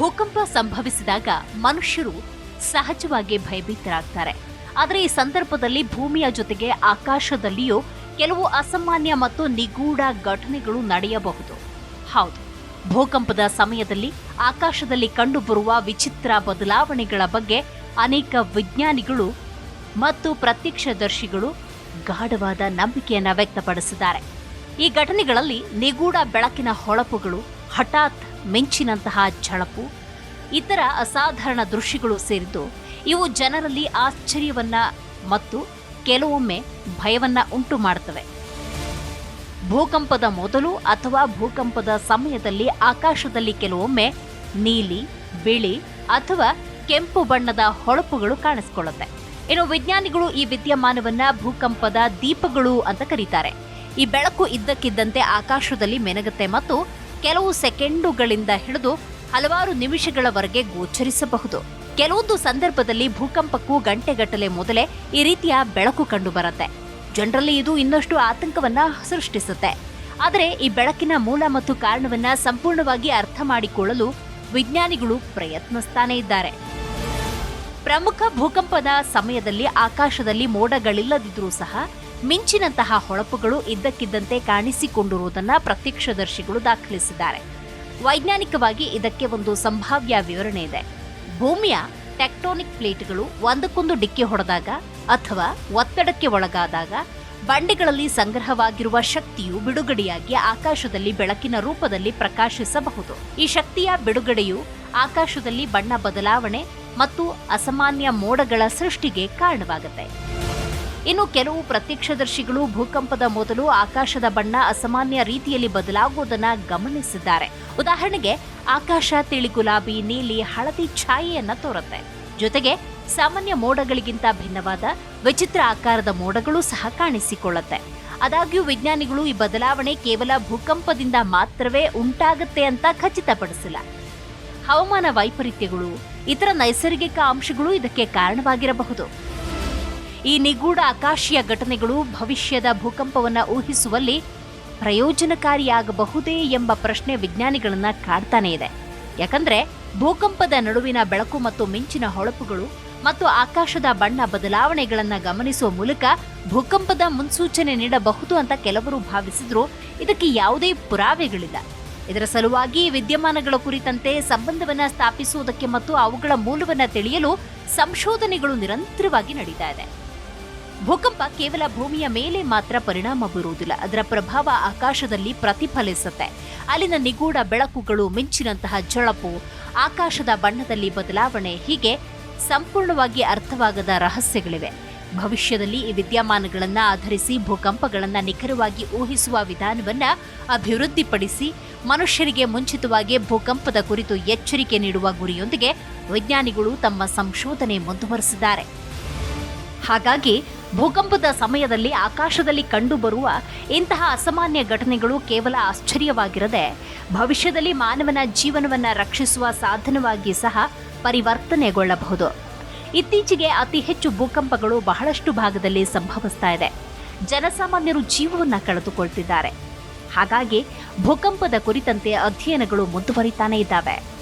ಭೂಕಂಪ ಸಂಭವಿಸಿದಾಗ ಮನುಷ್ಯರು ಸಹಜವಾಗಿ ಭಯಭೀತರಾಗ್ತಾರೆ. ಆದರೆ ಈ ಸಂದರ್ಭದಲ್ಲಿ ಭೂಮಿಯ ಜೊತೆಗೆ ಆಕಾಶದಲ್ಲಿಯೂ ಕೆಲವು ಅಸಾಮಾನ್ಯ ಮತ್ತು ನಿಗೂಢ ಘಟನೆಗಳು ನಡೆಯಬಹುದು. ಹೌದು, ಭೂಕಂಪದ ಸಮಯದಲ್ಲಿ ಆಕಾಶದಲ್ಲಿ ಕಂಡುಬರುವ ವಿಚಿತ್ರ ಬದಲಾವಣೆಗಳ ಬಗ್ಗೆ ಅನೇಕ ವಿಜ್ಞಾನಿಗಳು ಮತ್ತು ಪ್ರತ್ಯಕ್ಷದರ್ಶಿಗಳು ಗಾಢವಾದ ನಂಬಿಕೆಯನ್ನು ವ್ಯಕ್ತಪಡಿಸಿದ್ದಾರೆ. ಈ ಘಟನೆಗಳಲ್ಲಿ ನಿಗೂಢ ಬೆಳಕಿನ ಹೊಳಪುಗಳು ಹಠಾತ್ ಮಿಂಚಿನಂತಹ ಝಳಪು ಇತರ ಅಸಾಧಾರಣ ದೃಶ್ಯಗಳು ಸೇರಿದ್ದು, ಇವು ಜನರಲ್ಲಿ ಆಶ್ಚರ್ಯವನ್ನ ಮತ್ತು ಕೆಲವೊಮ್ಮೆ ಭಯವನ್ನ ಉಂಟು ಮಾಡುತ್ತವೆ ಭೂಕಂಪದ ಮೊದಲು ಅಥವಾ ಭೂಕಂಪದ ಸಮಯದಲ್ಲಿ ಆಕಾಶದಲ್ಲಿ ಕೆಲವೊಮ್ಮೆ ನೀಲಿ, ಬಿಳಿ ಅಥವಾ ಕೆಂಪು ಬಣ್ಣದ ಹೊಳಪುಗಳು ಕಾಣಿಸಿಕೊಳ್ಳುತ್ತೆ. ಇನ್ನು ವಿಜ್ಞಾನಿಗಳು ಈ ವಿದ್ಯಮಾನವನ್ನ ಭೂಕಂಪದ ದೀಪಗಳು ಅಂತ ಕರೀತಾರೆ. ಈ ಬೆಳಕು ಇದ್ದಕ್ಕಿದ್ದಂತೆ ಆಕಾಶದಲ್ಲಿ ಮೆನಗುತ್ತೆ ಮತ್ತು ಕೆಲವು ಸೆಕೆಂಡುಗಳಿಂದ ಹಿಡಿದು ಹಲವಾರು ನಿಮಿಷಗಳವರೆಗೆ ಗೋಚರಿಸಬಹುದು. ಕೆಲವೊಂದು ಸಂದರ್ಭದಲ್ಲಿ ಭೂಕಂಪಕ್ಕೂ ಗಂಟೆಗಟ್ಟಲೆ ಮೊದಲೇ ಈ ರೀತಿಯ ಬೆಳಕು ಕಂಡುಬರುತ್ತೆ. ಜನರಲ್ಲಿ ಇದು ಇನ್ನಷ್ಟು ಆತಂಕವನ್ನ ಸೃಷ್ಟಿಸುತ್ತೆ. ಆದರೆ ಈ ಬೆಳಕಿನ ಮೂಲ ಮತ್ತು ಕಾರಣವನ್ನ ಸಂಪೂರ್ಣವಾಗಿ ಅರ್ಥ ಮಾಡಿಕೊಳ್ಳಲು ವಿಜ್ಞಾನಿಗಳು ಪ್ರಯತ್ನಿಸ್ತಾನೇ ಇದ್ದಾರೆ. ಪ್ರಮುಖ ಭೂಕಂಪದ ಸಮಯದಲ್ಲಿ ಆಕಾಶದಲ್ಲಿ ಮೋಡಗಳಿಲ್ಲದಿದ್ರೂ ಸಹ ಮಿಂಚಿನಂತಹ ಹೊಳಪುಗಳು ಇದ್ದಕ್ಕಿದ್ದಂತೆ ಕಾಣಿಸಿಕೊಂಡಿರುವುದನ್ನು ಪ್ರತ್ಯಕ್ಷದರ್ಶಿಗಳು ದಾಖಲಿಸಿದ್ದಾರೆ. ವೈಜ್ಞಾನಿಕವಾಗಿ ಇದಕ್ಕೆ ಒಂದು ಸಂಭಾವ್ಯ ವಿವರಣೆ ಇದೆ. ಭೂಮಿಯ ಟೆಕ್ಟೋನಿಕ್ ಪ್ಲೇಟ್ಗಳು ಒಂದಕ್ಕೊಂದು ಡಿಕ್ಕಿ ಹೊಡೆದಾಗ ಅಥವಾ ಒತ್ತಡಕ್ಕೆ ಒಳಗಾದಾಗ ಬಂಡೆಗಳಲ್ಲಿ ಸಂಗ್ರಹವಾಗಿರುವ ಶಕ್ತಿಯು ಬಿಡುಗಡೆಯಾಗಿ ಆಕಾಶದಲ್ಲಿ ಬೆಳಕಿನ ರೂಪದಲ್ಲಿ ಪ್ರಕಾಶಿಸಬಹುದು. ಈ ಶಕ್ತಿಯ ಬಿಡುಗಡೆಯು ಆಕಾಶದಲ್ಲಿ ಬಣ್ಣ ಬದಲಾವಣೆ ಮತ್ತು ಅಸಾಮಾನ್ಯ ಮೋಡಗಳ ಸೃಷ್ಟಿಗೆ ಕಾರಣವಾಗುತ್ತೆ. ಇನ್ನು ಕೆಲವು ಪ್ರತ್ಯಕ್ಷದರ್ಶಿಗಳು ಭೂಕಂಪದ ಮೊದಲು ಆಕಾಶದ ಬಣ್ಣ ಅಸಾಮಾನ್ಯ ರೀತಿಯಲ್ಲಿ ಬದಲಾಗುವುದನ್ನು ಗಮನಿಸಿದ್ದಾರೆ. ಉದಾಹರಣೆಗೆ, ಆಕಾಶ ತಿಳಿ ಗುಲಾಬಿ ನೀಲಿ, ಹಳದಿ ಛಾಯೆಯನ್ನ ತೋರುತ್ತೆ. ಜೊತೆಗೆ, ಸಾಮಾನ್ಯ ಮೋಡಗಳಿಗಿಂತ ಭಿನ್ನವಾದ ವಿಚಿತ್ರ ಆಕಾರದ ಮೋಡಗಳು ಸಹ ಕಾಣಿಸಿಕೊಳ್ಳುತ್ತೆ. ಆದಾಗ್ಯೂ ವಿಜ್ಞಾನಿಗಳು ಈ ಬದಲಾವಣೆ ಕೇವಲ ಭೂಕಂಪದಿಂದ ಮಾತ್ರವೇ ಉಂಟಾಗುತ್ತೆ ಅಂತ ಖಚಿತಪಡಿಸಿಲ್ಲ. ಹವಾಮಾನ ವೈಪರೀತ್ಯಗಳು ಇತರ ನೈಸರ್ಗಿಕ ಅಂಶಗಳು ಇದಕ್ಕೆ ಕಾರಣವಾಗಿರಬಹುದು. ಈ ನಿಗೂಢ ಆಕಾಶೀಯ ಘಟನೆಗಳು ಭವಿಷ್ಯದ ಭೂಕಂಪವನ್ನು ಊಹಿಸುವಲ್ಲಿ ಪ್ರಯೋಜನಕಾರಿಯಾಗಬಹುದೇ ಎಂಬ ಪ್ರಶ್ನೆ ವಿಜ್ಞಾನಿಗಳನ್ನ ಕಾಡ್ತಾನೆ ಇದೆ. ಯಾಕಂದ್ರೆ ಭೂಕಂಪದ ನಡುವಿನ ಬೆಳಕು ಮತ್ತು ಮಿಂಚಿನ ಹೊಳಪುಗಳು ಮತ್ತು ಆಕಾಶದ ಬಣ್ಣ ಬದಲಾವಣೆಗಳನ್ನು ಗಮನಿಸುವ ಮೂಲಕ ಭೂಕಂಪದ ಮುನ್ಸೂಚನೆ ನೀಡಬಹುದು ಅಂತ ಕೆಲವರು ಭಾವಿಸಿದ್ರು ಇದಕ್ಕೆ ಯಾವುದೇ ಪುರಾವೆಗಳಿಲ್ಲ. ಇದರ ಸಲುವಾಗಿ ವಿದ್ಯಮಾನಗಳ ಕುರಿತಂತೆ ಸಂಬಂಧವನ್ನ ಸ್ಥಾಪಿಸುವುದಕ್ಕೆ ಮತ್ತು ಅವುಗಳ ಮೂಲವನ್ನ ತಿಳಿಯಲು ಸಂಶೋಧನೆಗಳು ನಿರಂತರವಾಗಿ ನಡೀತಾ ಇದೆ. ಭೂಕಂಪ ಕೇವಲ ಭೂಮಿಯ ಮೇಲೆ ಮಾತ್ರ ಪರಿಣಾಮ ಬೀರುವುದಿಲ್ಲ. ಅದರ ಪ್ರಭಾವ ಆಕಾಶದಲ್ಲಿ ಪ್ರತಿಫಲಿಸುತ್ತೆ. ಅಲ್ಲಿನ ನಿಗೂಢ ಬೆಳಕುಗಳು, ಮಿಂಚಿನಂತಹ ಜಳಪು, ಆಕಾಶದ ಬಣ್ಣದಲ್ಲಿ ಬದಲಾವಣೆ ಹೀಗೆ ಸಂಪೂರ್ಣವಾಗಿ ಅರ್ಥವಾಗದ ರಹಸ್ಯಗಳಿವೆ. ಭವಿಷ್ಯದಲ್ಲಿ ಈ ವಿದ್ಯಮಾನಗಳನ್ನು ಆಧರಿಸಿ ಭೂಕಂಪಗಳನ್ನು ನಿಖರವಾಗಿ ಊಹಿಸುವ ವಿಧಾನವನ್ನು ಅಭಿವೃದ್ಧಿಪಡಿಸಿ ಮನುಷ್ಯರಿಗೆ ಮುಂಚಿತವಾಗಿ ಭೂಕಂಪದ ಕುರಿತು ಎಚ್ಚರಿಕೆ ನೀಡುವ ಗುರಿಯೊಂದಿಗೆ ವಿಜ್ಞಾನಿಗಳು ತಮ್ಮ ಸಂಶೋಧನೆ ಮುಂದುವರೆಸಿದ್ದಾರೆ. ಹಾಗಾಗಿ ಭೂಕಂಪದ ಸಮಯದಲ್ಲಿ ಆಕಾಶದಲ್ಲಿ ಕಂಡುಬರುವ ಇಂತಹ ಅಸಾಮಾನ್ಯ ಘಟನೆಗಳು ಕೇವಲ ಆಶ್ಚರ್ಯವಾಗಿರದೆ, ಭವಿಷ್ಯದಲ್ಲಿ ಮಾನವನ ಜೀವನವನ್ನು ರಕ್ಷಿಸುವ ಸಾಧನವಾಗಿ ಸಹ ಪರಿವರ್ತನೆಗೊಳ್ಳಬಹುದು. ಇತ್ತೀಚೆಗೆ ಅತಿ ಹೆಚ್ಚು ಭೂಕಂಪಗಳು ಬಹಳಷ್ಟು ಭಾಗದಲ್ಲಿ ಸಂಭವಿಸ್ತಾ ಇದೆ. ಜನಸಾಮಾನ್ಯರು ಜೀವವನ್ನು ಕಳೆದುಕೊಳ್ತಿದ್ದಾರೆ. ಹಾಗಾಗಿ ಭೂಕಂಪದ ಕುರಿತಂತೆ ಅಧ್ಯಯನಗಳು ಮುಂದುವರಿತಾನೆ ಇದ್ದಾವೆ.